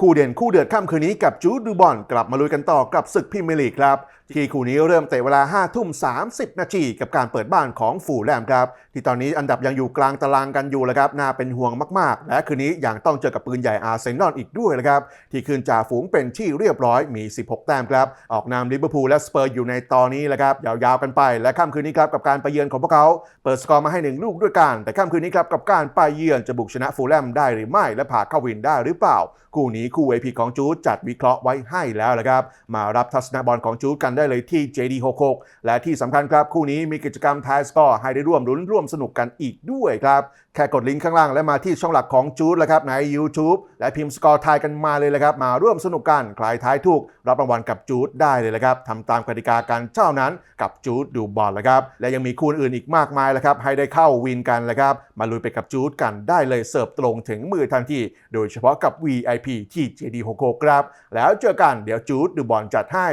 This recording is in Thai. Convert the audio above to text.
คู่เด่นคู่เดือดค่ำคืนนี้กับจูดูบอลกลับมาลุยกันต่อกับศึกพรีเมียร์ลีกครับ ที่คู่นี้เริ่มเตะเวลา5ทุ่ม 30 นาทีกับการเปิดบ้านของฝูแลมครับ ที่ตอนนี้อันดับยังอยู่กลางตารางกันอยู่แล้วครับน่าเป็นห่วงมาก ๆ และคืนนี้ยังต้องเจอกับปืนใหญ่อาร์เซนอลอีกด้วยนะครับ ที่คืนจ่าฝูงเป็นที่เรียบร้อยมี 16 แต้มครับ ออกนำลิเวอร์พูลและสเปอร์อยู่ในตอนนี้แหละครับยาวๆกันไปและค่ำคืนนี้ครับกับการไปเยือนของพวกเขา เปิดสกอร์มาให้หนึ่งลูกด้วยกัน แต่ค่ำคืนนี้ครับกับการไปเยือนจะบุกชนะฟูลแลมได้หรือไม่และผ่าเข้าวินได้หรือเปล่า คู่นี้คู่เอพีของจูดจัดวิเคราะห์ไว้ให้แล้วละครับมารับทัศนบอลของจูดกันได้เลยที่ JD66 และที่สำคัญครับคู่นี้มีกิจกรรมทายสกอร์ให้ได้ร่วมลุ้นร่วมสนุกกันอีกด้วยครับ แค่กดลิงก์ข้างล่างและมาที่ช่องหลักของจูดแล้วครับใน YouTube และพิมพ์สกอร์ทายกันมาเลยละครับ มาร่วมสนุกกันใครทายถูก รับรางวัลกับจูดได้เลยละครับทำตามกติกาการเท่านั้นกับจูดดูบอลละครับและยังมีคู่อื่นอีกมากมายละครับให้ได้เข้าวินกันละครับมาลุยไปกับจูดกันได้เลยเสิร์ฟตรงถึงมือทันทีโดยเฉพาะกับ VIP ที่ JD66 ครับแล้วเจอกันเดี๋ยวจูดดูบอลจัดให้